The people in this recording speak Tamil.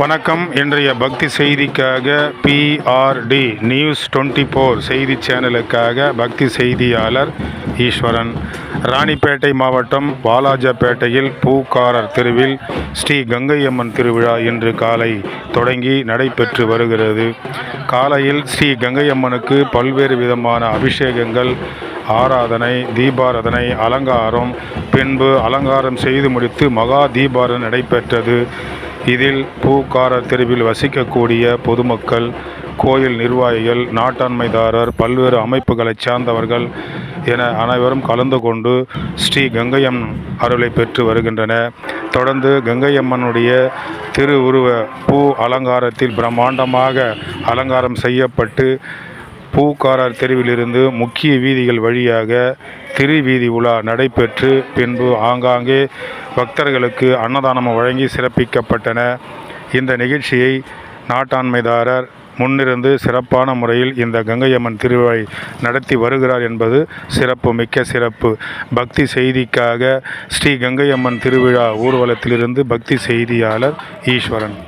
வணக்கம். இன்றைய பக்தி செய்திக்காக B R T news twenty four செய்தி சேனலுக்காக பக்தி செய்தியாளர் ஈஸ்வரன். ராணிப்பேட்டை மாவட்டம் வாலாஜாப்பேட்டையில் பூக்காரர் தெருவில் ஸ்ரீ கங்கையம்மன் திருவிழா இன்று காலை தொடங்கி நடைபெற்று வருகிறது. காலையில் ஸ்ரீ கங்கையம்மனுக்கு பல்வேறு விதமான அபிஷேகங்கள் ஆராதனை தீபாராதனை அலங்காரம் பின்பு அலங்காரம் செய்து முடித்து மகா தீபாராதனை நடைபெற்றது. இதில் பூக்காரர் தெருவில் வசிக்கக்கூடிய பொதுமக்கள் கோயில் நிர்வாகிகள் நாட்டாண்மைதாரர் பல்வேறு அமைப்புகளைச் சார்ந்தவர்கள் என அனைவரும் கலந்து கொண்டு ஸ்ரீ கங்கையம் அருளை பெற்று வருகின்றனர். தொடர்ந்து கங்கையம்மனுடைய திருவுருவ பூ அலங்காரத்தில் பிரம்மாண்டமாக அலங்காரம் செய்யப்பட்டு பூக்காரர் தெருவிலிருந்து முக்கிய வீதிகள் வழியாக திருவீதி உலா நடைபெற்று பின்பு ஆங்காங்கே பக்தர்களுக்கு அன்னதானம் வழங்கி சிறப்பிக்கப்பட்டன. இந்த நிகழ்ச்சியை நாட்டாண்மைதாரர் முன்னிருந்து சிறப்பான முறையில் இந்த கங்கையம்மன் திருவிழை நடத்தி வருகிறார் என்பது சிறப்பு மிக்க சிறப்பு. பக்தி செய்திக்காக ஸ்ரீ கங்கையம்மன் திருவிழா ஊர்வலத்திலிருந்து பக்தி செய்தியாளர் ஈஸ்வரன்.